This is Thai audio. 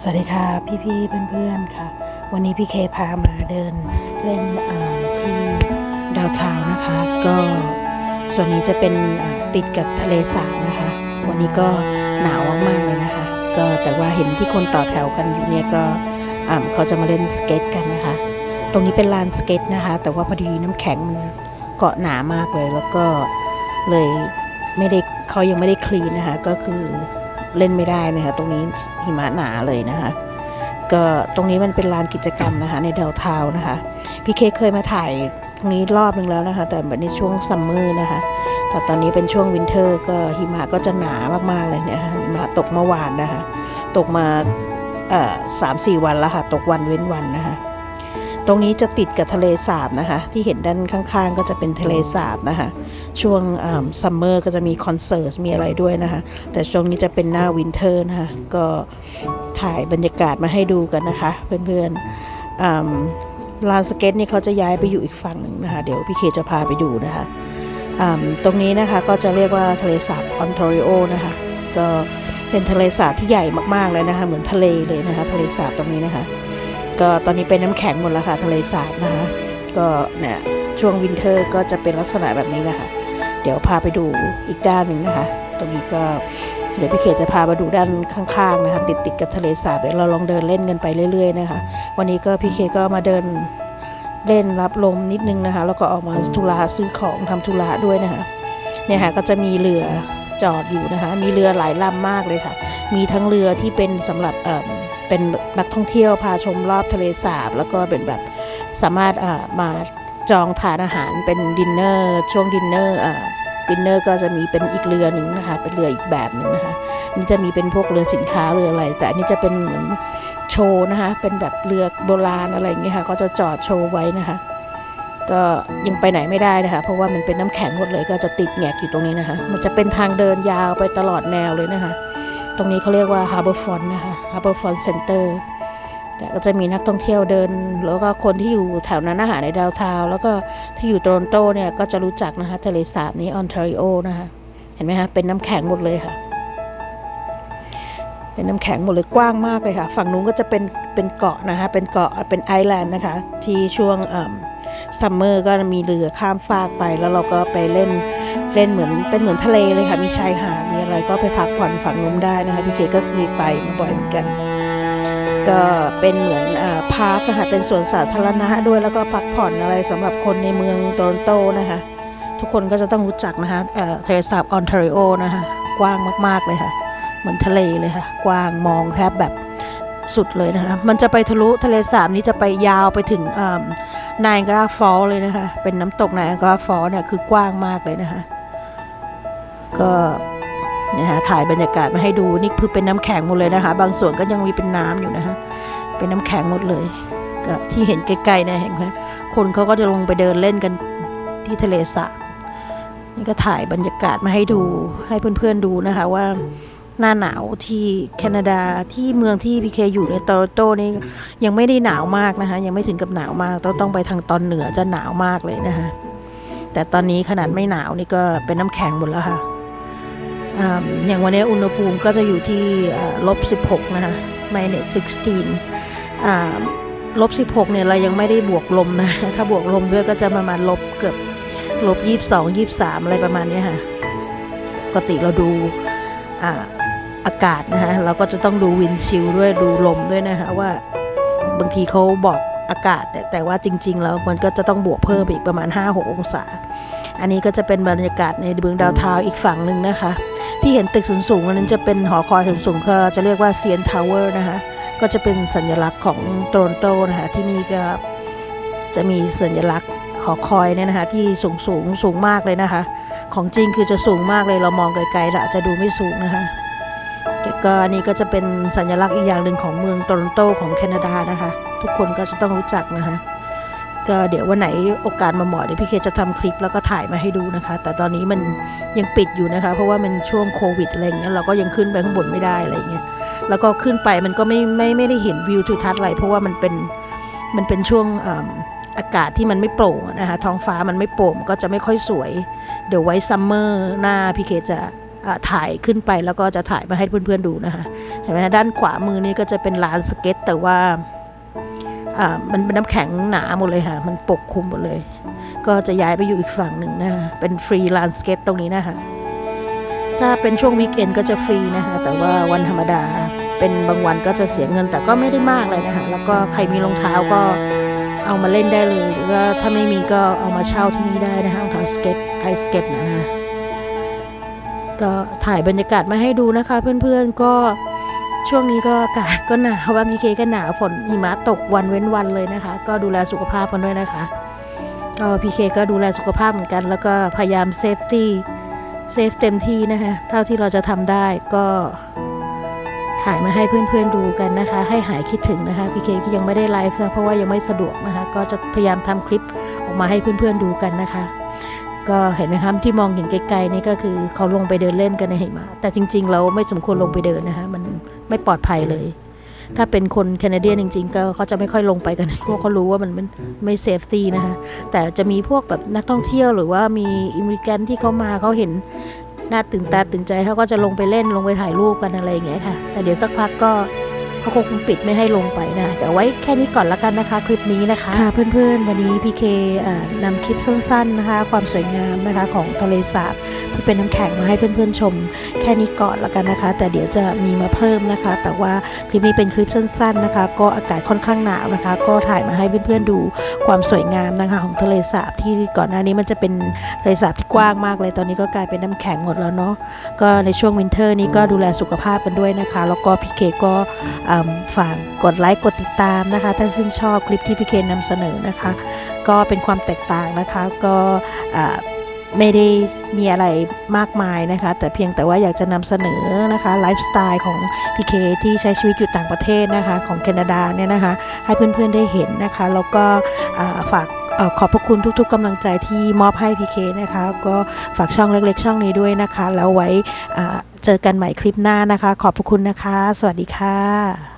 สวัสดีค่ะพี่ๆเพื่อนๆค่ะ วันนี้พี่เคพามาเดินเล่นที่ดาวทาวนะคะ ก็ส่วนนี้จะเป็นติดกับทะเลสาบนะคะ วันนี้ก็หนาวมากๆเลยนะคะ ก็แต่ว่าเห็นที่คนต่อแถวกันอยู่เนี่ยก็เขาจะมาเล่นสเก็ตกันนะคะ ตรงนี้เป็นลานสเก็ตนะคะ แต่ว่าพอดีน้ำแข็งมันเกาะหนามากเลย แล้วก็เลยไม่ได้เขายังไม่ได้คลีนนะคะก็คือ เล่นไม่ได้นะคะตรงนี้หิมะหนาเลยนะคะก็ตรงนี้มันเป็นลานกิจกรรมนะคะในเดลทาวนะคะพี่เคเคยมาถ่ายตรงนี้รอบนึงแล้วนะคะ แต่แบบในช่วงซัมเมอร์นะคะแต่ตอนนี้เป็นช่วงวินเทอร์ ก็หิมะก็จะหนามากๆเลยเนี่ยค่ะหิมะตกเมื่อวานนะคะ ตกมาสามสี่วันแล้วค่ะ ตกวันเว้นวันนะคะ ตรงนี้จะติดกับทะเลสาบนะคะ ที่เห็นด้านข้างๆ ก็จะเป็นทะเลสาบนะคะ ช่วงซัมเมอร์ก็จะมีคอนเสิร์ตมีอะไรด้วยนะคะ แต่ช่วงนี้จะเป็นหน้าวินเทอร์นะคะ ก็ถ่ายบรรยากาศมาให้ดูกันนะคะ เพื่อนๆลานสเก็ตนี่เขาจะย้ายไปอยู่อีกฝั่งหนึ่งนะคะ เดี๋ยวพี่เคจะพาไปดูนะคะตรงนี้นะคะก็จะเรียกว่าทะเลสาบออนทาริโอนะคะ ก็เป็นทะเลสาบที่ใหญ่มากๆเลยนะคะ เหมือนทะเลเลยนะคะ ทะเลสาบตรงนี้นะคะ ก็ตอนนี้เป็นน้ำแข็งหมดแล้วค่ะทะเลสาบนะคะก็เนี่ยช่วงวินเทอร์ก็จะเป็นลักษณะแบบนี้นะคะเดี๋ยวพาไปดูอีกด้านหนึ่งนะคะ ตรงนี้ก็เดี๋ยวพี่เขตจะพามาดูด้านข้างๆนะคะติดติดๆกับทะเลสาบเดี๋ยวเราลองเดินเล่นกันไปเรื่อย ๆ นะคะ วันนี้ก็พี่เคก็มาเดินเล่นรับลมนิดนึงนะคะ แล้วก็ออกมาธุระซื้อของทำธุระด้วยนะคะเนี่ยค่ะก็จะมีเรือจอดอยู่นะคะ มีเรือหลายลำมากเลยค่ะ มีทั้งเรือที่เป็นสำหรับ เป็นนักท่องเที่ยวพาชมรอบทะเลสาบ แล้วก็เป็นแบบสามารถมาจองทานอาหารเป็นดินเนอร์ช่วงดินเนอร์ดินเนอร์ก็จะมีเป็นอีกเรือหนึ่งนะคะ เป็นเรืออีกแบบหนึ่งนะคะนี่จะมีเป็นพวกเรือสินค้าเรืออะไร แต่อันนี้จะเป็นเหมือนโชว์นะคะ เป็นแบบเรือโบราณอะไรอย่างเงี้ยค่ะก็จะจอดโชว์ไว้นะคะ ก็ยังไปไหนไม่ได้นะคะ เพราะว่ามันเป็นน้ำแข็งหมดเลยก็จะติดแงกอยู่ตรงนี้นะคะ มันจะเป็นทางเดินยาวไปตลอดแนวเลยนะคะ รงนี้เขาเรียกว่า Harbor Front นะคะ Harbor Front Center แต่ก็จะมีนักท่องเที่ยวเดิน แล้วก็คนที่อยู่แถวนั้นนะคะในดาวทาว แล้วก็ที่อยู่โตรอนโตเนี่ยก็จะรู้จักนะคะทะเลสาบนี้ออนทาริโอนะคะเห็นไหมคะเป็นน้ำแข็งหมดเลยค่ะ เป็นน้ำแข็งหมดเลยกว้างมากเลยค่ะ ฝั่งนู้นก็จะเป็นเป็นเกาะนะคะเป็นเกาะเป็นไอแลนด์นะคะ ที่ช่วงซัมเมอร์ก็มีเรือข้ามฟากไป แล้วเราก็ไปเล่นเล่นเหมือนเป็นเหมือนทะเลเลยค่ะมีชายหาด อะไรก็ไปพักผ่อนฝั่งนู้นได้นะคะพี่เคก็เคยไปมาบ่อยเหมือนกัน ก็เป็นเหมือนอาพาร์คอะค่ะเป็นสวนสาธารณะด้วยแล้วก็พักผ่อนอะไรสำหรับคนในเมืองโตรอนโตนะคะ ทุกคนก็จะต้องรู้จักนะคะเทะเลสาบออนทาริโอนะคะกว้างมากๆเลยค่ะ เหมือนทะเลเลยค่ะ กว้างมองแทบแบบสุดเลยนะคะ มันจะไปทะลุทะเลสาบนี้จะไปยาวไปถึงนายกราฟอลเลยนะคะ เป็นน้ำตกนายกราฟอลเนี่ยคือกว้างมากเลยนะคะ ก็ นี่ยฮะถ่ายบรรยากาศมาให้ดูนี่คือเป็นน้ำแข็งหมดเลยนะคะ บางส่วนก็ยังมีเป็นน้ำอยู่นะคะเป็นน้ำแข็งหมดเลยก็ที่เห็นใกล้ๆนี่ยเห็นไหมคนเขาก็จะลงไปเดินเล่นกันที่ทะเลสาบนี่ก็ถ่ายบรรยากาศมาให้ดูให้เพื่อนๆดูนะคะว่าหน้าหนาวที่แคนาดาที่เมืองที่พีเคอยู่ในโตโรโตนี่ยังไม่ได้หนาวมากนะคะ ยังไม่ถึงกับหนาวมากต้องต้องไปทางตอนเหนือจะหนาวมากเลยนะคะแต่ตอนนี้ขนาดไม่หนาวนี่ก็เป็นน้ำแข็งหมดแล้วค่ะ อย่างวันนี้อุณหภูมิก็จะอยู่ที่ลบ 16 นะคะ minus 16ลบ 16 เนี่ยเรายังไม่ได้บวกลมนะ ถ้าบวกลมด้วยก็จะประมาณลบเกือบลบ 22 23 อะไรประมาณนี้ค่ะ ปกติเราดูอากาศนะคะเราก็จะต้องดูวินชิลด้วยดูลมด้วยนะคะว่าบางทีเขาบอกอากาศ แต่ว่าจริง ๆ แล้วมันก็จะต้องบวกเพิ่มอีกประมาณ 5-6 องศา อันนี้ก็จะเป็นบรรยากาศในเมืองดาวเทาวอีกฝั่งหนึ่งนะคะ ที่เห็นตึกสูงๆอันนั้นจะเป็นหอคอยสูงๆก็จะเรียกว่าเซียนทาวเวอร์นะคะก็จะเป็นสัญลักษณ์ของโตรอนโตนะคะที่นี่ก็จะมีสัญลักษณ์หอคอยเนี่ยนะคะที่สูงสูงสูงมากเลยนะคะ ของจริงคือจะสูงมากเลยเรามองไกลๆล้วอาจจะดูไม่สูงนะคะแต่ก็อันนี้ก็จะเป็นสัญลักษณ์อีกอย่างหนึ่งของเมืองโตรอนโตของแคนาดานะคะ ทุกคนก็จะต้องรู้จักนะคะ ก็เดี๋ยววันไหนโอกาสมาเหมาะเดี๋ยวพี่เคจะทำคลิปแล้วก็ถ่ายมาให้ดูนะคะ แต่ตอนนี้มันยังปิดอยู่นะคะ เพราะว่ามันช่วงโควิดอะไรเงี้ยเราก็ยังขึ้นไปข้างบนไม่ได้อะไรเงี้ยแล้วก็ขึ้นไปมันก็ไม่ไม่ไม่ได้เห็นวิวทิวทัศน์อะไรเพราะว่ามันเป็นมันเป็นช่วงอาอากาศที่มันไม่โปร่งนะคะท้องฟ้ามันไม่โปร่งก็จะไม่ค่อยสวย เดี๋ยวไว้ซัมเมอร์หน้าพี่เคจะถ่ายขึ้นไปแล้วก็จะถ่ายมาให้เพื่อนๆดูนะคะเห็นไหมด้านขวามือนี่ก็จะเป็นลานสเก็ต แต่ว่า มันเป็นน้ำแข็งหนาหมดเลยค่ะ มันปกคลุมหมดเลย ก็จะย้ายไปอยู่อีกฝั่งหนึ่งนะคะเป็นฟรีลานสเก็ตตรงนี้นะคะถ้าเป็นช่วงวีคเอนก็จะฟรีนะคะ แต่ว่าวันธรรมดาเป็นบางวันก็จะเสียเงินแต่ก็ไม่ได้มากเลยนะคะแล้วก็ใครมีรองเท้าก็เอามาเล่นได้เลยหรือว่าถ้าไม่มีก็เอามาเช่าที่นี่ได้นะคะรองเท้าสเก็ตไอสเก็ตนะคะก็ถ่ายบรรยากาศมาให้ดูนะคะ เพื่อนๆก็ ช่วงนี้ก็อากาศก็หนาวบางทีเคก็หนาวฝนหิมะตกวันเว้นวันเลยนะคะ ก็ดูแลสุขภาพกันด้วยนะคะก็พีเคก็ดูแลสุขภาพเหมือนกัน แล้วก็พยายามเซฟตี้เซฟเต็มที่นะคะเท่าที่เราจะทำได้ก็ถ่ายมาให้เพื่อนๆดูกันนะคะ ให้หายคิดถึงนะคะพีเคก็ยังไม่ได้ไลฟ์นะเพราะว่ายังไม่สะดวกนะคะ ก็จะพยายามทำคลิปออกมาให้เพื่อนๆดูกันนะคะก็เห็นไหมคะที่มองเห็นไกลๆนี่ก็คือเขาลงไปเดินเล่นกันในหิมะแต่จริง ๆ เราไม่สมควรลงไปเดินนะคะมัน ไม่ปลอดภัยเลย ถ้าเป็นคนแคนาเดียนจริง ๆ ก็เขาจะไม่ค่อยลงไปกันเพราะเขารู้ว่ามันไม่เซฟตี้นะคะแต่จะมีพวกแบบนักท่องเที่ยวหรือว่ามีอิมมิเกนที่เขามาเขาเห็นน่าตื่นตาตื่นใจเขาก็จะลงไปเล่นลงไปถ่ายรูปกันอะไรอย่างเงี้ยค่ะ แต่เดี๋ยวสักพักก็ เขาคงปิดไม่ให้ลงไปนะเดี๋ยวไว้แค่นี้ก่อนละกันนะคะ คลิปนี้นะคะ ค่ะเพื่อนๆ วันนี้พีเคอ่านำคลิปสั้นๆนะคะ ความสวยงามนะคะของทะเลสาบที่เป็นน้ำแข็งมาให้เพื่อนๆชม แค่นี้ก่อนละกันนะคะ แต่เดี๋ยวจะมีมาเพิ่มนะคะ แต่ว่าคลิปนี้เป็นคลิปสั้น ๆนะคะ ก็อากาศค่อนข้างหนาวนะคะ ก็ถ่ายมาให้เพื่อนๆดูความสวยงามนะคะของทะเลสาบที่ก่อนหน้านี้มันจะเป็นทะเลสาบที่กว้างมากเลยตอนนี้ก็กลายเป็นน้ำแข็งหมดแล้วเนาะก็ในช่วงวินเทอร์นี้ก็ดูแลสุขภาพกันด้วยนะคะ แล้วก็พีเคก็ฝากกดไลค์กดติดตามนะคะ ถ้าชื่นชอบคลิปที่พี่เคนนำเสนอนะคะ ก็เป็นความแตกต่างนะคะก็ไม่ได้มีอะไรมากมายนะคะ แต่เพียงแต่ว่าอยากจะนำเสนอนะคะไลฟ์สไตล์ของพีเคที่ใช้ชีวิตอยู่ต่างประเทศนะคะ ของแคนาดาเนี่ยนะคะ ให้เพื่อนๆได้เห็นนะคะ แล้วก็ฝาก ขอบพระคุณทุกๆกำลังใจที่มอบให้พีเคนะคะก็ฝากช่องเล็กๆ ช่องนี้ด้วยนะคะ แล้วไว้เจอกันใหม่คลิปหน้านะคะ ขอบพระคุณนะคะ สวัสดีค่ะ